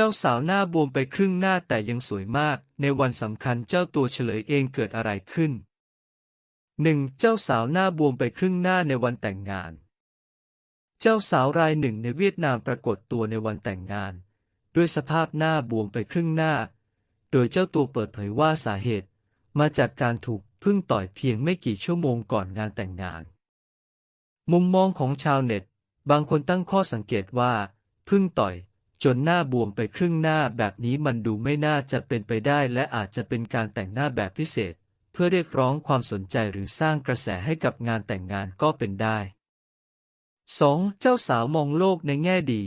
จ้าสาวหน้าบวมไปครึ่งหน้าแต่ยังสวยมาก ในวันสำคัญเจ้าตัวเฉลยเองเกิดอะไรขึ้นหนึ่งเจ้าสาวหน้าบวมไปครึ่งหน้าในวันแต่งงาน เจ้าสาวรายหนึ่งในเวียดนามปรากฏตัวในวันแต่งงาน ด้วยสภาพหน้าบวมไปครึ่งหน้า โดยเจ้าตัวเปิดเผยว่าสาเหตุ มาจากการถูกพึ่งต่อยเพียงไม่กี่ชั่วโมงก่อนงานแต่งงาน มุมมองของชาวเน็ต บางคนตั้งข้อสังเกตว่า พึ่งต่อย จนหน้าบวมไปครึ่งหน้าแบบนี้มันดูไม่น่าจะเป็นไปได้และอาจจะเป็นการแต่งหน้าแบบพิเศษ เพื่อเรียกร้องความสนใจหรือสร้างกระแสให้กับงานแต่งงานก็เป็นได้ 2. เจ้าสาวมองโลกในแง่ดี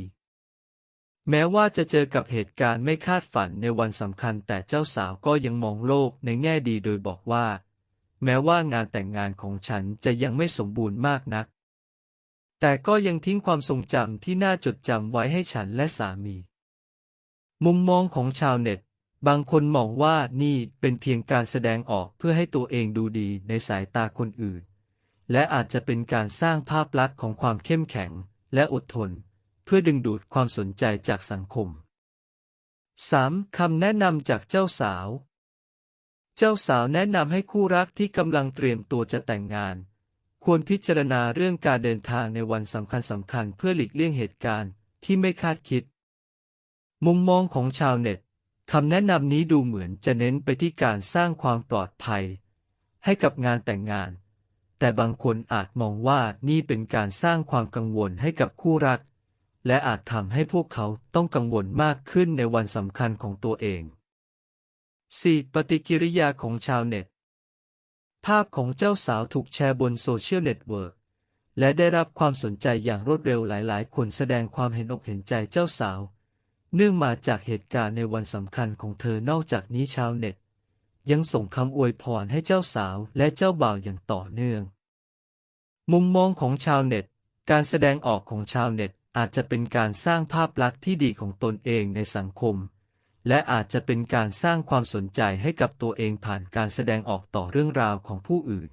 แม้ว่าจะเจอกับเหตุการณ์ไม่คาดฝันในวันสำคัญ แต่เจ้าสาวก็ยังมองโลกในแง่ดีโดยบอกว่า แม้ว่างานแต่งงานของฉันจะยังไม่สมบูรณ์มากนัก แต่ก็ยังทิ้งความทรงจำที่น่าจดจำไว้ให้ฉันและสามี มุมมองของชาวเน็ต บางคนมองว่านี่เป็นเพียงการแสดงออกเพื่อให้ตัวเองดูดีในสายตาคนอื่น และอาจจะเป็นการสร้างภาพลักษณ์ของความเข้มแข็งและอดทน เพื่อดึงดูดความสนใจจากสังคม 3. คำแนะนำจากเจ้าสาว เจ้าสาวแนะนำให้คู่รักที่กำลังเตรียมตัวจะแต่งงาน ควรพิจารณาเรื่องการเดินทางในวันสำคัญสำคัญเพื่อหลีกเลี่ยงเหตุการณ์ที่ไม่คาดคิด มุมมองของชาวเน็ตคำแนะนำนี้ดูเหมือนจะเน้นไปที่การสร้างความปลอดภัย ให้กับงานแต่งงาน แต่บางคนอาจมองว่านี่เป็นการสร้างความกังวลให้กับคู่รัก และอาจทำให้พวกเขาต้องกังวลมากขึ้นในวันสำคัญของตัวเอง 4. ปฏิกิริยาของชาวเน็ต ภาพของเจ้าสาวถูกแชร์บนโซเชียลเน็ตเวิร์กและได้รับความสนใจอย่างรวดเร็วหลายๆ คนแสดงความเห็นอกเห็นใจเจ้าสาว เนื่องมาจากเหตุการณ์ในวันสำคัญของเธอนอกจากนี้ชาวเน็ต ยังส่งคำอวยพรให้เจ้าสาวและเจ้าบ่าวอย่างต่อเนื่อง มุมมองของชาวเน็ต การแสดงออกของชาวเน็ตอาจจะเป็นการสร้างภาพลักษณ์ที่ดีของตนเองในสังคม และอาจจะเป็นการสร้างความสนใจให้กับตัวเองผ่านการแสดงออกต่อเรื่องราวของผู้อื่น